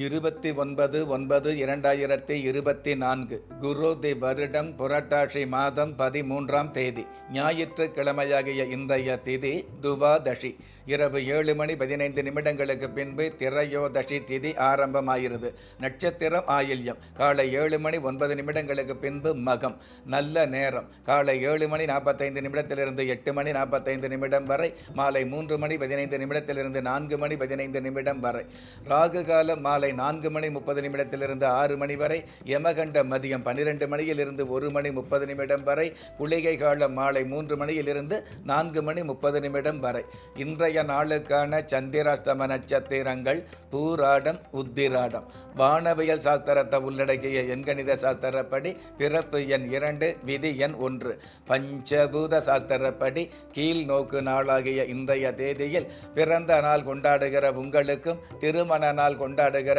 இருபத்தி ஒன்பது ஒன்பது இரண்டாயிரத்தி இருபத்தி நான்கு குரு தி வருடம் புரட்டாசி மாதம் பதிமூன்றாம் தேதி ஞாயிற்றுக்கிழமையாகிய இன்றைய திதி துவாதஷி இரவு ஏழு மணி பதினைந்து நிமிடங்களுக்கு பின்பு திரையோதஷி திதி ஆரம்பமாகிறது. நட்சத்திரம் ஆயில்யம். காலை ஏழு மணி ஒன்பது நிமிடங்களுக்கு பின்பு மகம். நல்ல நேரம். காலை ஏழு மணி நாற்பத்தைந்து நிமிடத்திலிருந்து எட்டு மணி நாற்பத்தைந்து நிமிடம் வரை மாலை மூன்று மணி பதினைந்து நிமிடத்திலிருந்து நான்கு மணி பதினைந்து நிமிடம் வரை. ராகு காலம் மாலை காலை நான்கு மணி முப்பது நிமிடத்திலிருந்து ஆறு மணி வரை யமகண்ட மதியம் பன்னிரெண்டு மணியிலிருந்து ஒரு மணி முப்பது நிமிடம் வரை குளிகை காலம் மாலை மூன்று மணியிலிருந்து நான்கு மணி முப்பது நிமிடம் வரை. இன்றைய நாளுக்கான சந்திராஷ்டம நட்சத்திரங்கள் பூராடம் உத்திராடம். வானவியல் சாஸ்திரத்தை உள்ளடக்கிய எண்கணித சாஸ்திரப்படி பிறப்பு எண் இரண்டு விதி எண் ஒன்று. பஞ்சபூத சாஸ்திரப்படி கீழ் நோக்கு நாளாகிய இன்றைய தேதியில் பிறந்த நாள் கொண்டாடுகிற உங்களுக்கும் திருமண நாள் கொண்டாடுகிற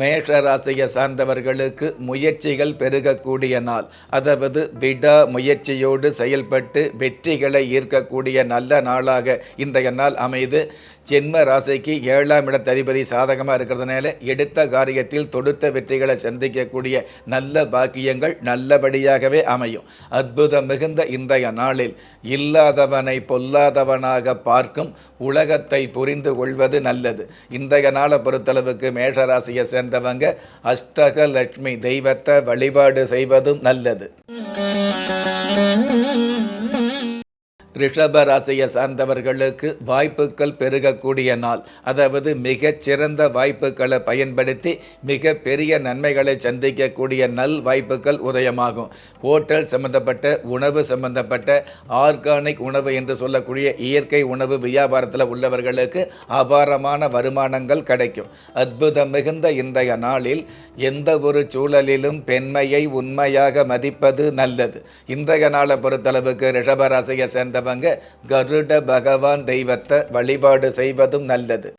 மேஷ ராசியை சார்ந்தவர்களுக்கு முயற்சிகள் பெருகக்கூடிய நாள். அதாவது விடா முயற்சியோடு செயல்பட்டு வெற்றிகளை ஈர்க்கக்கூடிய நல்ல நாளாக இன்றைய நாள் அமைது. ஜென்ம ராசிக்கு ஏழாம் இடத்ததிபதி சாதகமாக இருக்கிறதுனால எடுத்த காரியத்தில் தொடுத்த வெற்றிகளை சந்திக்கக்கூடிய நல்ல பாக்கியங்கள் நல்லபடியாகவே அமையும். அற்புதம் மிகுந்த இன்றைய நாளில் இல்லாதவனை பொல்லாதவனாக பார்க்கும் உலகத்தை புரிந்து கொள்வது நல்லது. இன்றைய நாளை பொறுத்தளவுக்கு மேஷராசியை சேர்ந்த அஷ்டக லட்சுமி தெய்வத்தை வழிபாடு செய்வதும் நல்லது. ரிஷப ராசியை சார்ந்தவர்களுக்கு வாய்ப்புகள் பெருகக்கூடிய நாள். அதாவது மிகச்சிறந்த வாய்ப்புகளை பயன்படுத்தி மிக பெரிய நன்மைகளை சந்திக்கக்கூடிய நல் வாய்ப்புகள் உதயமாகும். ஹோட்டல் சம்பந்தப்பட்ட உணவு சம்பந்தப்பட்ட ஆர்கானிக் உணவு என்று சொல்லக்கூடிய இயற்கை உணவு வியாபாரத்தில் உள்ளவர்களுக்கு அபாரமான வருமானங்கள் கிடைக்கும். அற்புதம் மிகுந்த இன்றைய நாளில் எந்த ஒரு சூழலிலும் பெண்மையை உண்மையாக மதிப்பது நல்லது. இன்றைய நாளை பொறுத்தளவுக்கு ரிஷபராசியை சேர்ந்தவங்க கருட பகவான் தெய்வத்தை வழிபாடு செய்வதும் நல்லது.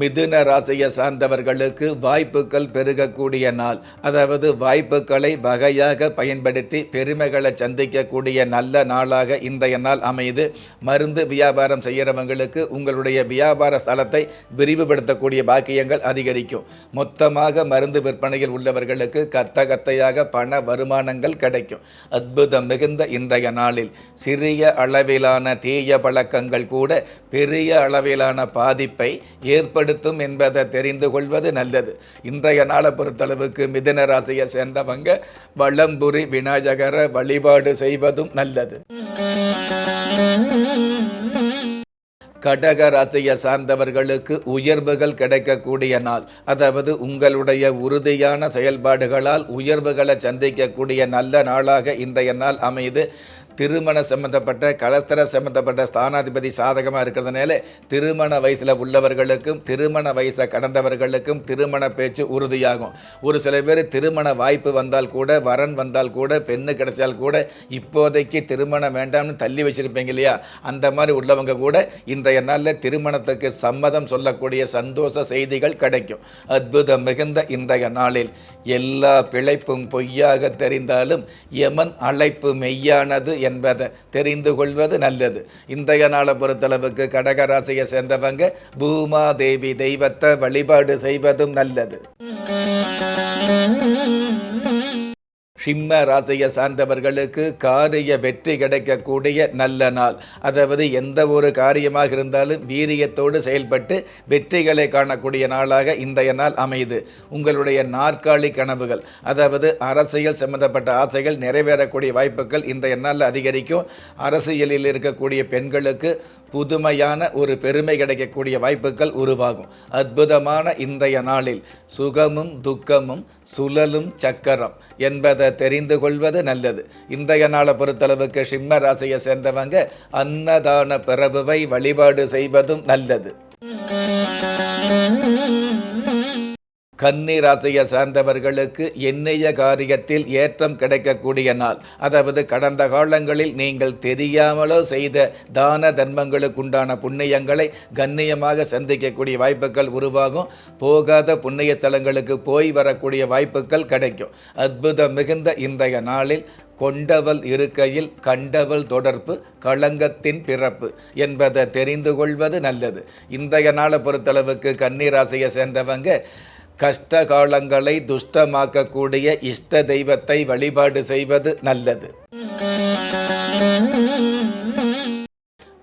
மிதுன ராசியை சார்ந்தவர்களுக்கு வாய்ப்புகள் பெருகக்கூடிய நாள். அதாவது வாய்ப்புகளை வகையாக பயன்படுத்தி பெருமைகளை சந்திக்கக்கூடிய நல்ல நாளாக இன்றைய நாள் அமைது மருந்து வியாபாரம் செய்கிறவங்களுக்கு உங்களுடைய வியாபார ஸ்தலத்தை விரிவுபடுத்தக்கூடிய பாக்கியங்கள் அதிகரிக்கும். மொத்தமாக மருந்து விற்பனையில் உள்ளவர்களுக்கு கத்த கத்தையாக பண வருமானங்கள் கிடைக்கும். அற்புதம் மிகுந்த இன்றைய நாளில். சிறிய அளவிலான தீய பழக்கங்கள் கூட பெரிய அளவிலான பாதிப்பை ஏற்படுத்தும் என்பதை தெரிந்து கொள்வது நல்லது. இன்றைய நாளை பொறுத்தளவுக்கு மிதன ராசியை சேர்ந்தவங்க வளம்புரி விநாயகரை வழிபாடு செய்வதும் நல்லது. கடக ராசியை சார்ந்தவர்களுக்கு உயர்வுகள் கிடைக்கக்கூடிய நாள் அதாவது உங்களுடைய உறுதியான செயல்பாடுகளால் உயர்வுகளை சந்திக்கக்கூடிய நல்ல நாளாக இன்றைய நாள் அமைது திருமண சம்பந்தப்பட்ட கலஸ்தர சம்பந்தப்பட்ட ஸ்தானாதிபதி சாதகமாக இருக்கிறதுனால திருமண வயசில் உள்ளவர்களுக்கும் திருமண வயசை கடந்தவர்களுக்கும் திருமண பேச்சு உறுதியாகும். ஒரு சில பேர் திருமண வாய்ப்பு வந்தால் கூட வரன் வந்தால் கூட பெண்ணு கிடைச்சால் கூட இப்போதைக்கு திருமணம் வேண்டாம்னு தள்ளி வச்சுருப்பீங்க இல்லையா? அந்த மாதிரி உள்ளவங்க கூட இன்றைய நாளில் திருமணத்துக்கு சம்மதம் சொல்லக்கூடிய சந்தோஷ செய்திகள் கிடைக்கும். அற்புதம் மிகுந்த இன்றைய நாளில். எல்லா பிழைப்பும் பொய்யாக தெரிந்தாலும் யமன் அழைப்பு மெய்யானது என்பதை தெரிந்து கொள்வது நல்லது. இன்றைய நாளை பொறுத்தளவுக்கு கடகராசியை சேர்ந்தவங்க பூமாதேவி தெய்வத்தை வழிபாடு செய்வதும் நல்லது. சிம்ம ராசியை சார்ந்தவர்களுக்கு காரிய வெற்றி கிடைக்கக்கூடிய நல்ல நாள். அதாவது எந்த ஒரு காரியமாக இருந்தாலும் வீரியத்தோடு செயல்பட்டு வெற்றிகளை காணக்கூடிய நாளாக இன்றைய நாள் அமையுது உங்களுடைய நாற்காலி கனவுகள் அதாவது அரசியல் சம்பந்தப்பட்ட ஆசைகள் நிறைவேறக்கூடிய வாய்ப்புகள் இன்றைய நாளில் அதிகரிக்கும். அரசியலில் இருக்கக்கூடிய பெண்களுக்கு புதுமையான ஒரு பெருமை கிடைக்கக்கூடிய வாய்ப்புகள் உருவாகும். அற்புதமான இன்றைய நாளில் சுகமும் துக்கமும் சுழலும் சக்கரம் என்பதை தெரிந்து கொள்வது நல்லது. இன்றைய நாளை பொறுத்தளவுக்கு சிம்ம ராசியை சேர்ந்தவங்க அன்னதான பிறவுவை வழிபாடு செய்வதும் நல்லது. கன்னி ராசியை சார்ந்தவர்களுக்கு எண்ணிய காரியத்தில் ஏற்றம் கிடைக்கக்கூடிய நாள். அதாவது கடந்த காலங்களில் நீங்கள் தெரியாமலோ செய்த தான தர்மங்களுக்குண்டான புண்ணியங்களை கண்ணியமாக சந்திக்கக்கூடிய வாய்ப்புகள் உருவாகும். போகாத புண்ணிய தலங்களுக்கு போய் வரக்கூடிய வாய்ப்புகள் கிடைக்கும். அற்புதம் மிகுந்த இன்றைய நாளில் கொண்டவள் இருக்கையில் கண்டவள் தொடர்பு களங்கத்தின் பிறப்பு என்பதை தெரிந்து கொள்வது நல்லது. இன்றைய நாளை பொறுத்தளவுக்கு கன்னிராசியை சேர்ந்தவங்க கஷ்ட காலங்களை துஷ்டமாக்கக்கூடிய இஷ்ட தெய்வத்தை வழிபாடு செய்வது நல்லது.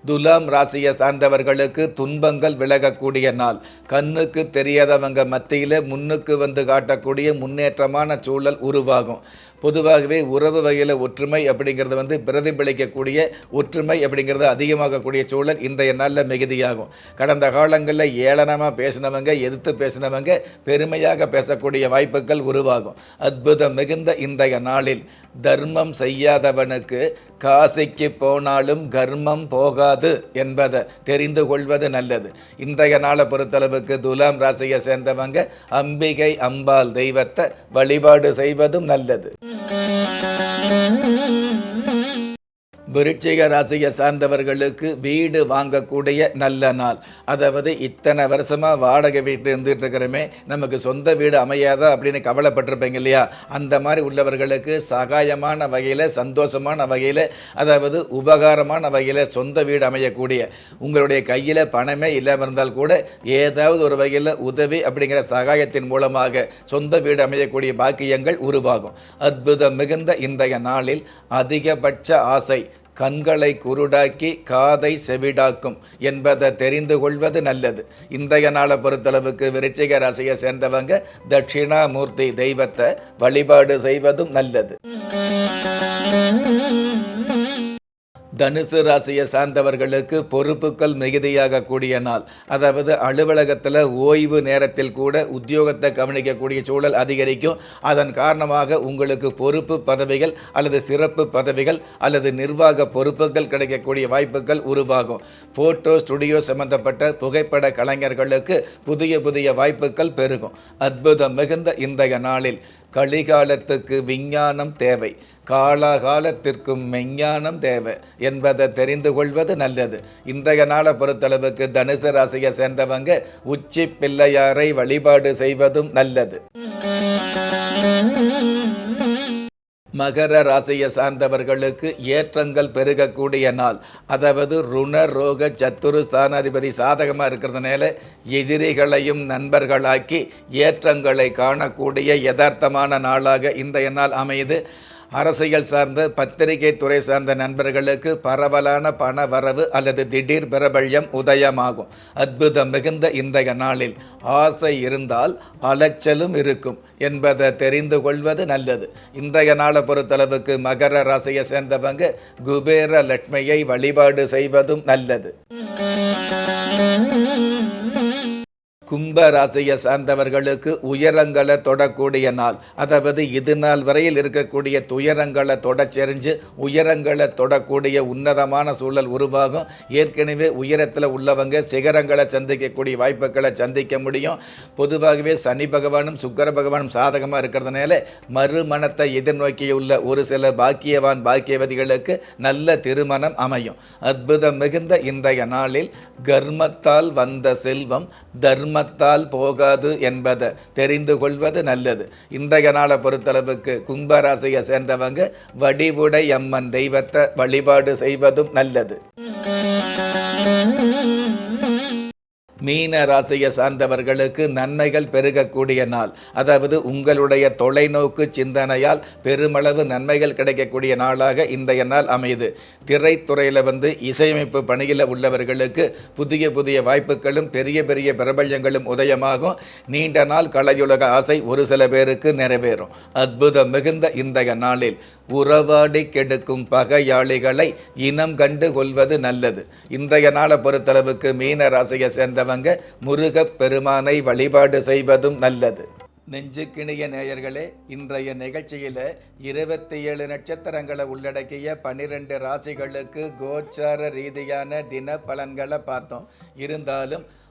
துலாம் ராசியை சார்ந்தவர்களுக்கு துன்பங்கள் விலகக்கூடிய நாள். கண்ணுக்கு தெரியாதவங்க மத்தியில் முன்னுக்கு வந்து காட்டக்கூடிய முன்னேற்றமான சூழல் உருவாகும். பொதுவாகவே உறவு வகையில் ஒற்றுமை அப்படிங்கிறது வந்து பிரதிபலிக்கக்கூடிய ஒற்றுமை அப்படிங்கிறது அதிகமாகக்கூடிய சூழல் இன்றைய நாளில் மிகுதியாகும். கடந்த காலங்களில் ஏளனமாக பேசினவங்க எதிர்த்து பேசினவங்க பெருமையாக பேசக்கூடிய வாய்ப்புகள் உருவாகும். அற்புதம் மிகுந்த இன்றைய நாளில் தர்மம் செய்யாதவனுக்கு காசிக்கு போனாலும் கர்மம் போகாது என்பதை தெரிந்து கொள்வது நல்லது. இன்றைய நாளை பொறுத்தளவுக்கு துலாம் ராசியை சேர்ந்தவங்க அம்பிகை அம்பாள் தெய்வத்தை வழிபாடு செய்வதும் நல்லது. Thank you. விருச்சிக ராசியை சார்ந்தவர்களுக்கு வீடு வாங்கக்கூடிய நல்ல நாள். அதாவது இத்தனை வருஷமாக வாடகை வீட்டில் இருந்துகிட்டு இருக்கிறோமே நமக்கு சொந்த வீடு அமையாதா அப்படின்னு கவலைப்பட்டிருப்பீங்க இல்லையா? அந்த மாதிரி உள்ளவர்களுக்கு சகாயமான வகையில் சந்தோஷமான வகையில் அதாவது உபகாரமான வகையில் சொந்த வீடு அமையக்கூடிய உங்களுடைய கையில் பணமே இல்லாமல் இருந்தால் கூட ஏதாவது ஒரு வகையில் உதவி அப்படிங்கிற சகாயத்தின் மூலமாக சொந்த வீடு அமையக்கூடிய பாக்கியங்கள் உருவாகும். அற்புதம் மிகுந்த இன்றைய நாளில் அதிகபட்ச ஆசை கண்களை குருடாக்கி காதை செவிடாக்கும் என்பதை தெரிந்து கொள்வது நல்லது. இன்றைய நாளை பொறுத்தளவுக்கு விருச்சிக ராசியை சேர்ந்தவங்க தட்சிணாமூர்த்தி தெய்வத்தை வழிபாடு செய்வதும் நல்லது. தனுசு ராசியை சார்ந்தவர்களுக்கு பொறுப்புகள் மிகுதியாக கூடிய நாள். அதாவது அலுவலகத்தில் ஓய்வு நேரத்தில் கூட உத்தியோகத்தை கவனிக்கக்கூடிய சூழல் அதிகரிக்கும். அதன் காரணமாக உங்களுக்கு பொறுப்பு பதவிகள் அல்லது சிறப்பு பதவிகள் அல்லது நிர்வாக பொறுப்புகள் கிடைக்கக்கூடிய வாய்ப்புகள் உருவாகும். ஃபோட்டோ ஸ்டுடியோ சம்பந்தப்பட்ட புகைப்பட கலைஞர்களுக்கு புதிய புதிய வாய்ப்புகள் பெருகும். அற்புதம் மிகுந்த இன்றைய நாளில். கலிகாலத்துக்கு விஞ்ஞானம் தேவை. காலாகாலத்திற்கும் மெஞ்ஞானம் தேவை என்பதை தெரிந்து கொள்வது நல்லது. இன்றைய நாளை பொறுத்தளவுக்கு தனுசு ராசியை சேர்ந்தவங்க உச்சி பிள்ளையாரை வழிபாடு செய்வதும் நல்லது. மகர ராசியை சார்ந்தவர்களுக்கு ஏற்றங்கள் பெருகக்கூடிய நாள். அதாவது ருண ரோக சத்துரு ஸ்தானாதிபதி சாதகமாக இருக்கிறதுனால எதிரிகளையும் நண்பர்களாக்கி ஏற்றங்களை காணக்கூடிய யதார்த்தமான நாளாக இன்றைய நாள் அமையுது. அரசியல் சார்ந்த பத்திரிகை துறை சார்ந்த நண்பர்களுக்கு பரவலான பண வரவு அல்லது திடீர் பிரபல்யம் உதயமாகும். அற்புதம் மிகுந்த இன்றைய நாளில் ஆசை இருந்தால் அலைச்சலும் இருக்கும் என்பதை தெரிந்து கொள்வது நல்லது. இன்றைய நாளை பொறுத்தளவுக்கு மகர ராசியை சேர்ந்தவங்க குபேர லட்சுமியை வழிபாடு செய்வதும் நல்லது. கும்பராசியை சார்ந்தவர்களுக்கு உயரங்களை தொடக்கூடிய நாள் அதாவது இது நாள் வரையில் இருக்கக்கூடிய துயரங்களை தொடச்செறிஞ்சு உயரங்களை தொடக்கூடிய உன்னதமான சூழல் உருவாகும். ஏற்கனவே உயரத்தில் உள்ளவங்க சிகரங்களை சந்திக்கக்கூடிய வாய்ப்புகளை சந்திக்க முடியும். பொதுவாகவே சனி பகவானும் சுக்கர பகவானும் சாதகமாக இருக்கிறதுனால மறுமணத்தை எதிர்நோக்கியுள்ள ஒரு சில பாக்கியவான் பாக்கியவதிகளுக்கு நல்ல திருமணம் அமையும். அற்புதம் மிகுந்த இன்றைய நாளில் கர்மத்தால் வந்த செல்வம் தர்ம கர்மத்தால் போகாது என்பதை தெரிந்து கொள்வது நல்லது. இன்றைய நாளை பொறுத்தளவுக்கு கும்பராசியை சேர்ந்தவங்க வடிவுடை அம்மன் தெய்வத்தை வழிபாடு செய்வதும் நல்லது. மீன ராசியை சார்ந்தவர்களுக்கு நன்மைகள் பெருகக்கூடிய நாள். அதாவது உங்களுடைய தொலைநோக்கு சிந்தனையால் பெருமளவு நன்மைகள் கிடைக்கக்கூடிய நாளாக இன்றைய நாள் அமையுது. திரைத்துறையில் வந்து இசையமைப்பு பணியில் உள்ளவர்களுக்கு புதிய புதிய வாய்ப்புகளும் பெரிய பெரிய பிரபல்யங்களும் உதயமாகும். நீண்ட நாள் கலையுலக ஆசை ஒரு சில பேருக்கு நிறைவேறும். அற்புதம் மிகுந்த இன்றைய நாளில் உறவாடி கெடுக்கும் பகையாளிகளை இனம் கண்டு கொள்வது நல்லது. இன்றைய நாளை பொறுத்தளவுக்கு மீன ராசியை சேர்ந்தவங்க முருகப் பெருமானை வழிபாடு செய்வதும் நல்லது. நெஞ்சுக்கிணிய நேயர்களே இன்றைய நிகழ்ச்சியில் இருபத்தி ஏழு நட்சத்திரங்களை உள்ளடக்கிய பன்னிரெண்டு ராசிகளுக்கு கோச்சார ரீதியான தின பலன்களை பார்த்தோம். இருந்தாலும்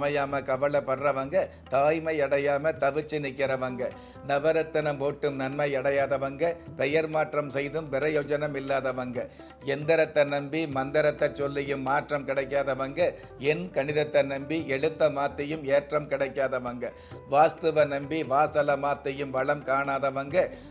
அமையாமல் கவலைப்படுறவங்க தாய்மை அடையாமல் தவிச்சு நிற்கிறவங்க நவரத்தனம் போட்டும் நன்மை அடையாதவங்க பெயர் மாற்றம் செய்தும் பிரயோஜனம் இல்லாதவங்க. எந்திரத்தை நம்பி மந்திரத்தை சொல்லியும் மாற்றம் கிடைக்காதவங்க என் கணிதத்தை நம்பி எழுத்த மாற்றியும் ஏற்றம் கிடைக்காதவங்க. வாஸ்துவை நம்பி வாசலை மாற்றியும் வளம் காணாதவங்க